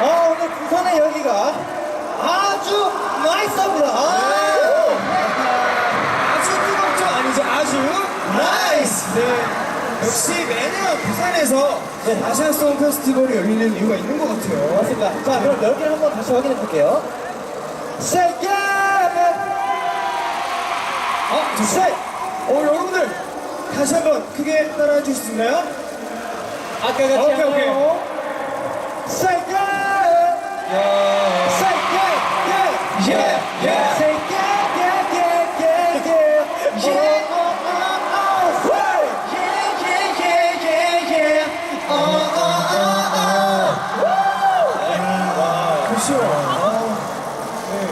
어, 오늘 부산의 열기가 아주 나이스합니다. 아, 아주 뜨겁죠? 아니죠? 아주 나이스. 네. 역시 매년 부산에서 네. 아시안송 페스티벌이 열리는 이유가 있는 것 같아요. 맞습니다. 자, 그럼 열기를 한번 다시 확인해 볼게요. Say yeah! 어! 어, 여러분들 다시 한번 크게 따라해 주실 수 있나요? 아까 같이 오케이, 한번. 오케이. 그렇죠.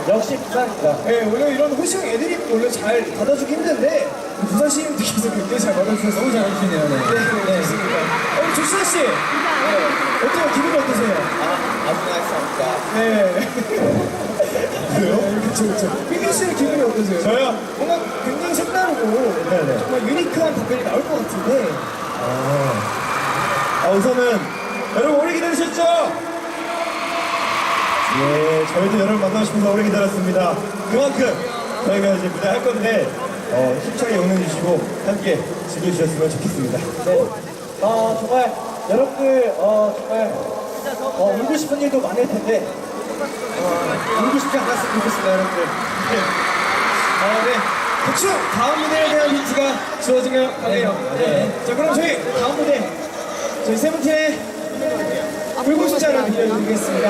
역시 부산입니다. 네, 원래 이런 호시형 애드립 원래 잘 받아주기 힘든데 부산 시민들께서 굉장히 잘 받아주셔서 너무 잘해주시네요. 네, 네, 네. 좋습니다. 어, 조시아 씨, 네. 어때요? 기분이 어떠세요? 아주 나이스합니다. 네. 그래요? 그렇죠, 그렇죠. 삐규 씨는 기분이 어떠세요? 저요? 뭔가 굉장히 색다르고 네네. 정말 유니크한 답변이 나올 것 같은데 아, 우선은 여러분 오래 기다리셨죠? 예, 저희도 여러분 만나고 싶어서 오래 기다렸습니다. 그만큼 저희가 이제 무대 할 건데 어, 힘차게 응원해 주시고 함께 즐겨주셨으면 좋겠습니다. 네. 어, 정말 여러분들 어, 정말 어, 울고 싶은 일도 많을 텐데 어, 울고 싶지 않았으면 좋겠습니다, 여러분들. 아, 네. 대충 다음 무대에 대한 힌트가 주어지면 가네요. 네. 자, 그럼 저희 다음 무대 저희 세븐틴의 울고 싶지 않은 들려드리겠습니다.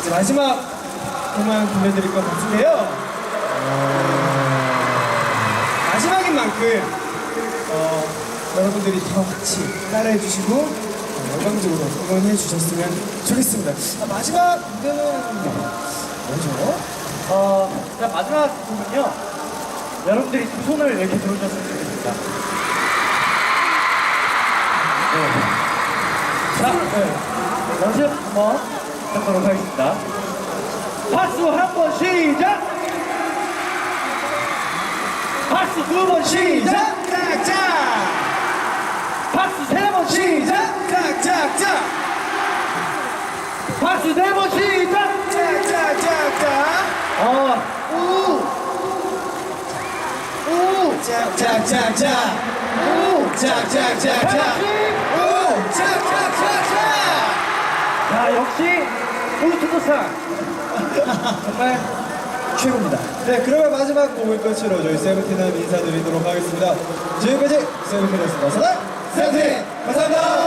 이제 마지막 그만 들려드릴 것 같은데요. 마지막인 만큼 어, 여러분들이 더 같이 따라해 주시고 어, 열광적으로 응원해 주셨으면 좋겠습니다. 아, 마지막 무대는 뭐죠? 어, 자, 마지막 부분은요. 여러분들이 두 손을 이렇게 들어주셨으면 좋겠습니다. 네. 자, 네. 연습 한번 해보도록 하겠습니다. 박수 한 번 시작! 박수 두 번 시작! 짝짝짝! 박수 세 번 시작! 짝짝짝! 박수 네 번 시작! 짝짝짝짝! 어, 우! 우! 짝짝짝짝! 우! 짝짝짝짝! 오! 짝짝짝짝! 자, 역시 우투도상 정말 최고입니다. 네, 그러면 마지막 곡을 끝으로 저희 세븐틴은 인사드리도록 하겠습니다. 지금까지 세븐틴이었습니다. 세븐틴! 감사합니다!